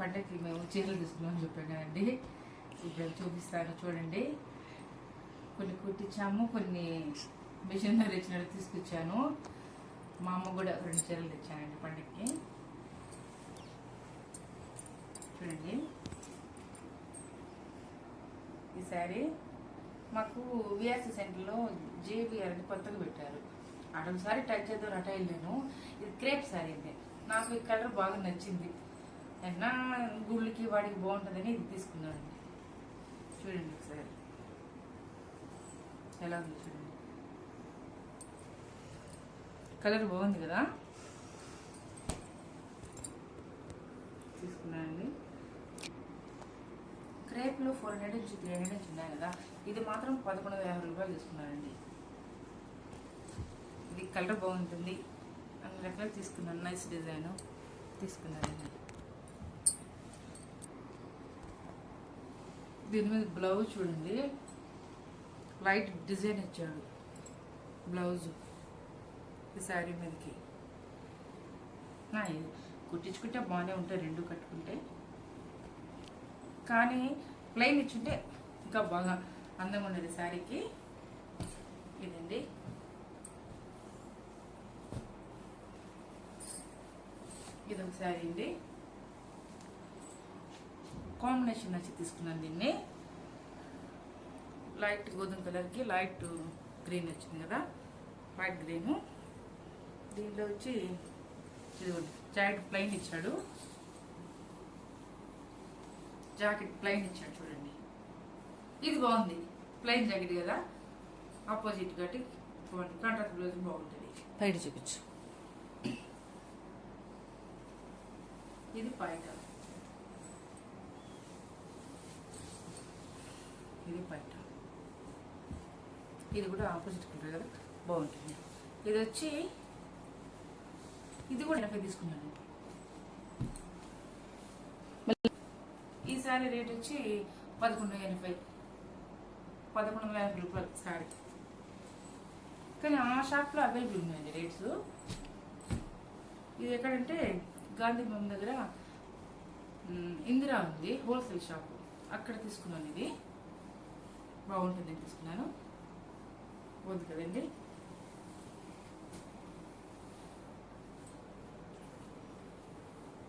పండగకి మేము చీరలు తీసుకున్నామని చెప్పాను కదండి. ఇప్పుడు చూపిస్తాను చూడండి. కొన్ని కుట్టించాము కొన్ని మిషనరీ ఇచ్చినట్టు తీసుకొచ్చాను. మా అమ్మ కూడా రెండు చీరలు తెచ్చానండి పండగకి చూడండి. ఈ మాకు విఆర్సి సెంటర్లో జేబీఆర్ అని కొత్తగా పెట్టారు. అటొకసారి టచ్ చేద్దాం అట వెళ్ళాను. ఇది క్రేప్ శారీ అండి. నాకు ఈ కలర్ బాగా నచ్చింది. అయినా గుళ్ళకి వాడికి బాగుంటుందని ఇది తీసుకున్నానండి చూడండి ఒకసారి. ఎలా ఉంది చూడండి. కలర్ బాగుంది కదా? తీసుకున్నానండి క్రేప్లో ఫోర్ హండ్రెడ్ నుంచి త్రీ హండ్రెడ్ నుంచి ఉన్నాయి కదా? ఇది మాత్రం పదకొండు వందల యాభై రూపాయలు తీసుకున్నానండి ఇది కలర్ బాగుంటుంది. అన్ని రకాలు తీసుకున్నాను. నైస్ డిజైను తీసుకున్నానండి దీని మీద బ్లౌజ్ చూడండి. లైట్ డిజైన్ ఇచ్చాడు. బ్లౌజ్. ఈ శారీ మీదకి. కుట్టించుకుంటే బాగానే ఉంటాయి రెండు కట్టుకుంటే. కానీ ప్లెయిన్ ఇచ్చుంటే ఇంకా బాగా అందంగా ఉండేది శారీకి. ఇదండి. ఇది ఒక శారీ అండి. కాంబినేషన్ నచ్చి తీసుకున్నాను దీన్ని. లైట్ గోధుమ కలర్కి లైట్ గ్రీన్ వచ్చింది కదా లైట్ గ్రీను దీనిలో వచ్చి ఇది జాకెట్ ప్లెయిన్ ఇచ్చాడు. జాకెట్ ప్లెయిన్ ఇచ్చాడు చూడండి. ఇది బాగుంది ప్లెయిన్ జాకెట్ కదా. ఆపోజిట్ కాబట్టి బాగుంది కాంట్రాక్ట్ బ్లౌజ్ బాగుంటుంది. బయట చూపించు. ఇది పైట ఇది బయట. ఇది కూడా ఆపోజిట్ ఉంటుంది కదా? బాగుంటుంది. ఇది వచ్చి ఇది కూడా ఎనభై తీసుకున్నాను. ఈ శారీ రేట్ వచ్చి పదకొండు ఎనభై. పదకొండు వందల యాభై రూపాయలు శారీ. కానీ ఆ షాప్లో అవైలబుల్ ఉన్నాయండి రేట్స్. ఇది ఎక్కడంటే గాంధీ భవన్ దగ్గర ఇందిరా ఉంది హోల్సేల్ షాప్. అక్కడ తీసుకున్నాను ఇది. బాగుంటుంది తీసుకున్నాను? ఉంది కదండి.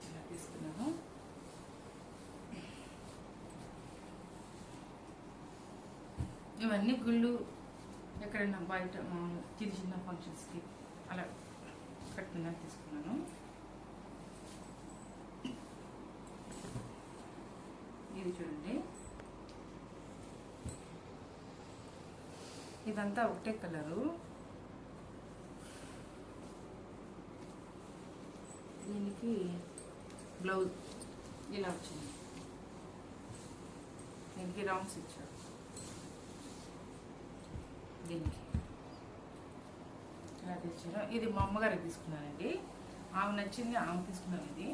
ఇలా తీసుకున్నాను. ఇవన్నీ గుళ్ళు ఎక్కడైనా బయట చిన్న చిన్న ఫంక్షన్స్కి అలా కట్టుకున్నా తీసుకున్నాను. ఇది చూడండి. ఇదంతా ఒకటే కలరు. దీనికి బ్లౌజ్ ఇలా వచ్చింది. దీనికి రౌండ్స్ ఇచ్చాడు దీనికి. ఇలా తెచ్చాను ఇది మా అమ్మగారికి తీసుకున్నానండి. ఆమె నచ్చింది ఆమె తీసుకున్నాను ఇది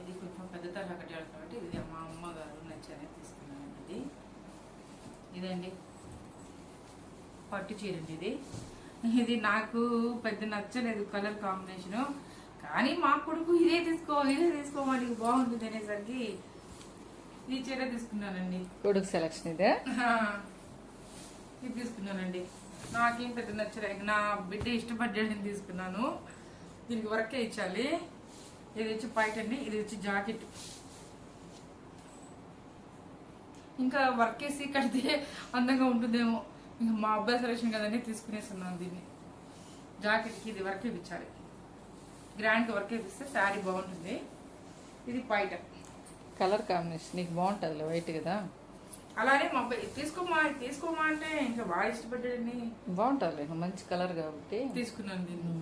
ఇది కొంచెం పెద్ద తరహా కట్టాలి కాబట్టి ఇది మా అమ్మగారు నచ్చని తీసుకున్నానండి ఇది ఇదండి పట్టు చీర అండి ఇది. ఇది నాకు పెద్ద నచ్చలేదు కలర్ కాంబినేషను. కానీ మా కొడుకు ఇదే తీసుకో ఇదే తీసుకోమని బాగుంటుంది అనేసరికి ఈ చీర తీసుకున్నానండి. కొడుకు సెలక్షన్ ఇదే? ఇది తీసుకున్నానండి. నాకేం పెద్ద నచ్చలేదు నా బిడ్డ ఇష్టపడ్డాడని తీసుకున్నాను. దీనికి వర్కే ఇచ్చాలి. ఇది వచ్చి పైట అండి ఇది వచ్చి జాకెట్. ఇంకా వర్క్ వేసి కడితే అందంగా ఉంటుందేమో. ఇంకా మా అబ్బాయి సెలక్షన్ కదండి తీసుకునేస్తున్నాను దీన్ని. జాకెట్కి ఇది వర్క్ వేయించాలి గ్రాండ్గా వర్క్ వేపిస్తే శారీ బాగుంటుంది. ఇది పైట. కలర్ కాంబినేషన్ నీకు బాగుంటుంది వైట్ కదా? అలానే మా అబ్బాయి తీసుకోమా తీసుకోమా అంటే ఇంకా బాగా ఇష్టపడ్డాడని బాగుంటుంది మంచి కలర్ కాబట్టి. తీసుకున్నాను దీన్ని.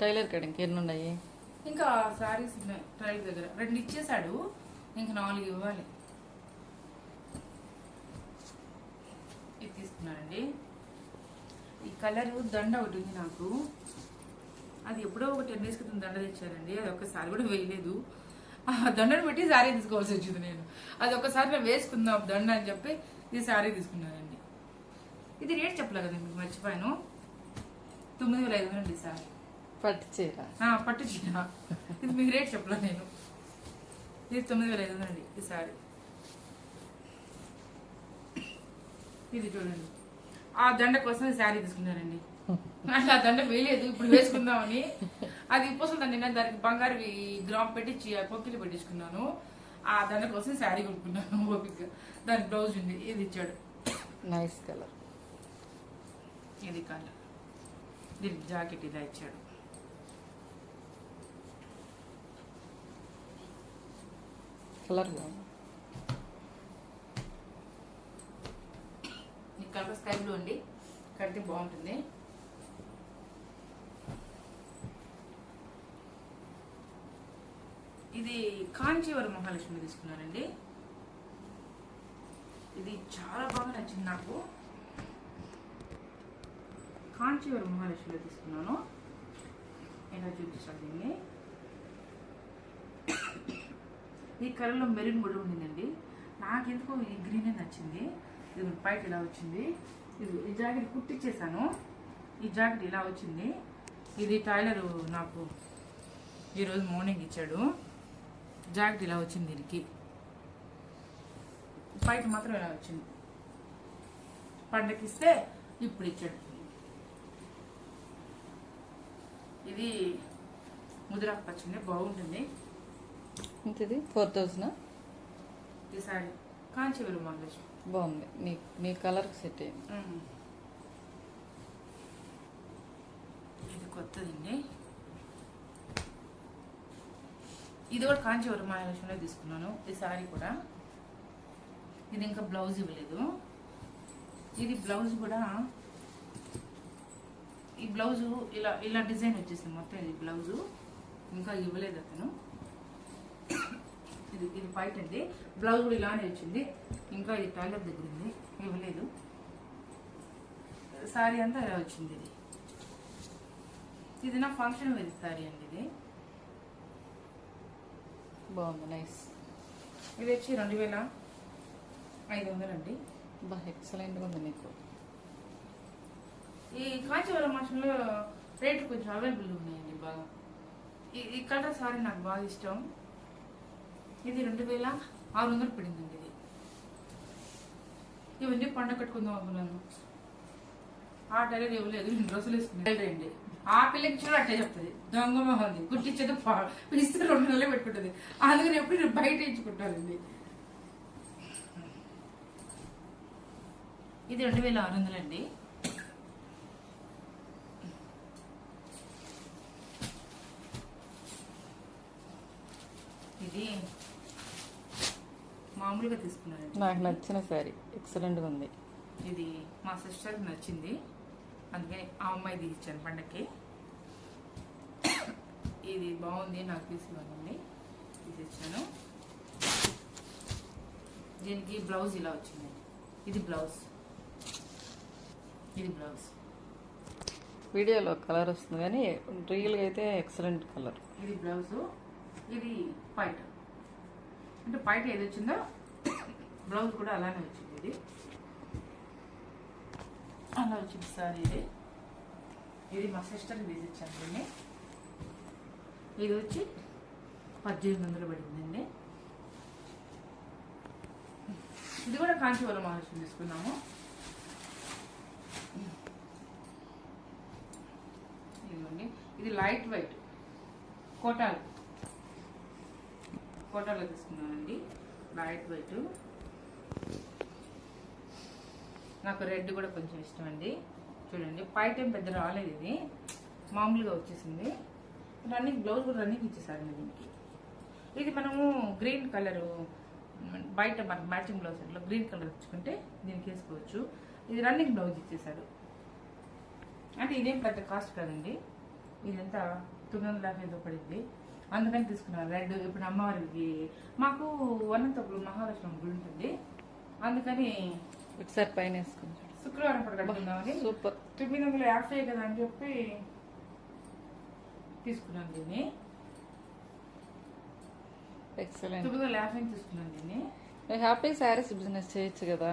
టైలర్ కాడ ఇంకెన్ని ఉన్నాయి? ఇంకా శారీస్ ఉన్నాయి ట్రైల్ దగ్గర. రెండు ఇచ్చేసాడు ఇంకా నాలుగు ఇవ్వాలి. ఇది తీసుకున్నానండి. ఈ కలర్ దండ ఒకటి ఉంది నాకు. అది ఎప్పుడో ఒక టెన్ డేస్ క్రితం దండ తెచ్చారండి. అది ఒక్కసారి కూడా వేయలేదు. ఆ దండను పెట్టి శారీ తీసుకోవాల్సి వచ్చింది నేను. అది ఒకసారి నేను వేసుకుందాం దండ అని చెప్పి ఇది శారీ తీసుకున్నానండి. ఇది రేట్ చెప్పలే కదా మీకు మర్చిపోయాను. తొమ్మిది వేల ఐదు వందలండి సారీ. పట్టు చీర పట్టు చీర ఇది మీకు రేట్ చెప్పలే నేను. ఇది తొమ్మిది వేల ఐదు వందలండి ఈ శారీ ఇది చూడండి. ఆ దండ కోసం ఈ శారీ తీసుకున్నానండి. అట్లా ఆ దండ వేయలేదు ఇప్పుడు వేసుకుందామని. అది ఇప్పొస్తుంది నేను దానికి బంగారు గ్రామ్ పెట్టించి ఆ పొక్కిలు పెట్టించుకున్నాను. ఆ దండ కోసం శారీ కొనుక్కున్నాను ఓపిక దాని బ్లౌజ్ ఉంది ఇది ఇచ్చాడు. నైస్ కలర్ ఇది కలర్. దీనికి జాకెట్ ఇలా ఇచ్చాడు. కలర్ బాగుంది కలర్ స్కై బ్లూ అండి కడితే బాగుంటుంది. ఇది కాంచీవరం మహాలక్ష్మి తీసుకున్నానండి ఇది చాలా బాగా నచ్చింది నాకు. కాంచీవరం మహాలక్ష్మిలో తీసుకున్నాను. ఇలా చూపిస్తాను దీన్ని. ఈ కలర్లో మెరూన్ కూడా ఉండిందండి. నాకెందుకో ఈ గ్రీనే నచ్చింది. ఇది పైకి ఇలా వచ్చింది. ఇది ఈ జాకెట్ కుట్టిచ్చేసాను. ఈ జాకెట్ ఇలా వచ్చింది. ఇది టైలర్ నాకు ఈరోజు మార్నింగ్ ఇచ్చాడు. జాకెట్ ఇలా వచ్చింది దీనికి. పైకి మాత్రం ఇలా వచ్చింది. పండకిస్తే ఇప్పుడు ఇచ్చాడు. ఇది ముదిరాకు పచ్చింది బాగుంటుంది. ఇంతది ఫోర్ థౌజండ్ ఈ సారీ కాంచీవరం మహాలక్ష్మి. బాగుంది. నీ నీ కలర్కి సెట్ అయింది. ఇది కొత్తదండి. ఇది కూడా కాంచీవరం మహాలక్ష్మిలో తీసుకున్నాను. ఈ సారీ కూడా. ఇది ఇంకా బ్లౌజ్ ఇవ్వలేదు. ఇది బ్లౌజ్ కూడా ఈ బ్లౌజు ఇలా ఇలా డిజైన్ వచ్చేసింది మొత్తం ఇది బ్లౌజు ఇంకా ఇవ్వలేదు అతను. ఇది ఇది బయట అండి. బ్లౌజ్ కూడా ఇలానే వచ్చింది. ఇంకా ఇది టైలర్ దగ్గర ఉంది. ఇవ్వలేదు. సారీ అంతా ఇలా వచ్చింది ఇది. ఇది నా ఫంక్షన్ వేర్ సారీ అండి ఇది. బాగుంది నైస్ ఇది వచ్చి రెండు వేల ఐదు వందలండి బా ఎక్సలెంట్గా ఉంది నీకు ఈ కాంచీవరం మాసంలో రేట్లు కొంచెం అవైలబుల్ ఉన్నాయండి బాగా. ఈ ఈ కలర్ సారీ నాకు బాగా ఇష్టం. ఇది రెండు వేల ఆరు వందలు పడిందండి ఇది. ఇవన్నీ పండగ కట్టుకుందాం అనుకున్నాను. ఆ టైలర్ ఇవ్వలేదు రోజులు డ్రెస్సులు వేసుకున్నాను అండి. ఆ పిల్లకి చూడ అట్టే చెప్తుంది. దొంగ మొహంది కుట్టించేది ఇస్తే రెండు నెలలు పెట్టుకుంటుంది. అందుకని ఎప్పుడు నేను బయట ఇచ్చుకుంటానండి ఇది రెండు వేల ఆరు వందలండి ఇది మామూలుగా తీసుకున్నానండి నాకు నచ్చిన శారీ. ఎక్సలెంట్గా ఉంది. ఇది మా సిస్టర్కి నచ్చింది. అందుకే ఆ అమ్మాయిది ఇచ్చాను పండక్కి. ఇది బాగుంది నాకు ఇది ఇచ్చాను దీనికి బ్లౌజ్ ఇలా వచ్చింది. ఇది బ్లౌజ్ ఇది బ్లౌజ్ వీడియోలో కలర్ వస్తుంది కానీ రియల్గా అయితే ఎక్సలెంట్ కలర్ ఇది బ్లౌజ్ ఇది పైట అంటే పైట ఏది వచ్చిందో బ్లౌజ్ కూడా అలానే వచ్చింది ఇది. అలా వచ్చింది సార్ ఇది. ఇది మా సిస్టర్ తీసి ఇచ్చాను ఇది వచ్చి పద్దెనిమిది వందలు పడిందండి. ఇది కూడా కాంచీవరం మహాలక్ష్మి తీసుకున్నాము. ఇదిగోండి. ఇది లైట్ వైట్ కోటాలు. కోటాలో తీసుకున్నానండి లైట్ వైటు నాకు రెడ్ కూడా కొంచెం ఇష్టం అండి చూడండి పైట పెద్ద రాలేదు ఇది. మామూలుగా వచ్చేసింది. రన్నింగ్ బ్లౌజ్ కూడా రన్నింగ్ ఇచ్చేసారండి దీనికి. ఇది మనము గ్రీన్ కలరు బయట మనకు మ్యాచింగ్ బ్లౌజ్ అట్లా గ్రీన్ కలర్ ఇచ్చుకుంటే దీనికి వేసుకోవచ్చు. ఇది రన్నింగ్ బ్లౌజ్ ఇచ్చేసారు. అంటే ఇదేం పెద్ద కాస్ట్ కదండి. ఇదంతా తొమ్మిది వందల యాభై ఐదు పడింది. అందుకని తీసుకున్నాను రెడ్. ఇప్పుడు అమ్మవారికి మాకు వనంతపురం మహారాష్ట్రం గుడి ఉంటుంది. అందుకని ఒకసారి పైన వేసుకుంటాడు శుక్రవారం పూట కట్టుకుందామని సూపర్. తొమ్మిది వందల యాభై కదా అని చెప్పి తీసుకున్నాను దీన్ని. ఎక్సలెంట్ తొమ్మిది యాభై తీసుకున్నాను దీన్ని. హ్యాపీ శారీస్ బిజినెస్ చేయొచ్చు కదా.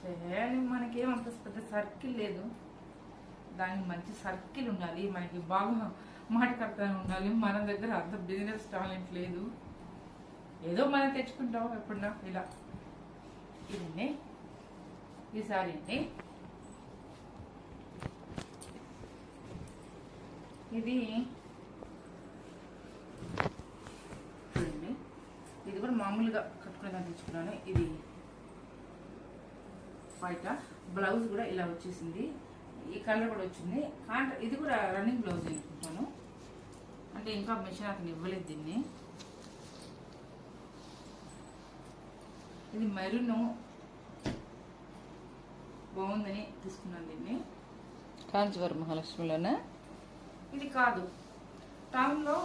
చేయాలి మనకేం అంత పెద్ద సర్కిల్ లేదు. దానికి మంచి సర్కిల్ ఉండాలి మనకి బాగా మాటకర్తన ఉండాలి. మన దగ్గర అంత బిజినెస్ టాలెంట్ లేదు. ఏదో మనం తెచ్చుకుంటాం ఎప్పుడన్నా ఇలా. ఇదండి ఈసారి అండి ఇది చూడండి. ఇది కూడా మామూలుగా కట్టుకునేదాన్ని తెచ్చుకున్నాను ఇది బయట బ్లౌజ్ కూడా ఇలా వచ్చేసింది. ఈ కలర్ కూడా వచ్చింది. కాంట్రా ఇది కూడా రన్నింగ్ బ్లౌజ్ అనుకుంటాను. అంటే ఇంకా మిషన్ అతను ఇవ్వలేదు దీన్ని. ఇది మెరూన్ బాగుందని తీసుకున్నాను దీన్ని. కాంచీవరం మహాలక్ష్మిలోనే? ఇది కాదు. టౌన్లో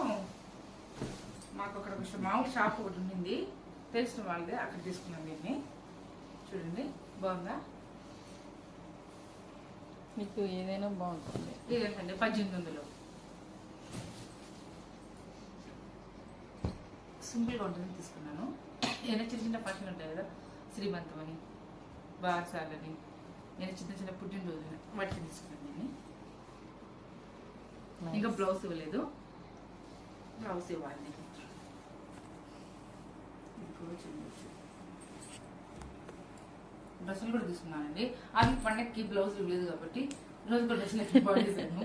మాకు అక్కడ ఒక మామూలు షాప్ ఒకటి ఉండింది. తెలిసిన వాళ్ళదే అక్కడ తీసుకున్నాను దీన్ని. చూడండి బాగుందా? నీకు ఏదైనా బాగుంటుంది. ఇదేంటండి? పద్దెనిమిది వందలు. సింపుల్గా ఉంటుందని తీసుకున్నాను. ఏదైనా చిన్న చిన్న ఫంక్షన్ ఉంటాయి కదా శ్రీమంతం అని బార్సాలని నేను చిన్న చిన్న పుట్టినరోజు వాటికి తీసుకున్నాను దీన్ని ఇంకా బ్లౌజ్ ఇవ్వలేదు. బ్లౌజ్ ఇవ్వాలి. ఇప్పుడు డ్రెస్సులు కూడా తీసుకున్నానండి. అది పండగకి బ్లౌజ్ ఇవ్వలేదు కాబట్టి రోజు కూడా డ్రెస్సులు పడేసాను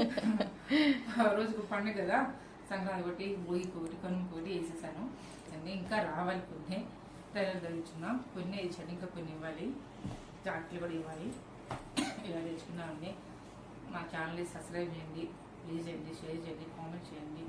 ఆ రోజుకు పండుగ కదా సంక్రాంతి ఒకటి భోగికి ఒకటి కనుమకి ఒకటి వేసేసాను. అన్నీ ఇంకా రావాలి కొన్ని. టైలర్ తెచ్చుకున్నాం కొన్ని ఇచ్చాడు ఇంకా కొన్ని ఇవ్వాలి. జాకెట్లు కూడా ఇవ్వాలి. ఇలా తెచ్చుకున్నామండి మా ఛానల్ని సబ్స్క్రైబ్ చేయండి ప్లీజ్ చేయండి షేర్ చేయండి కామెంట్ చేయండి.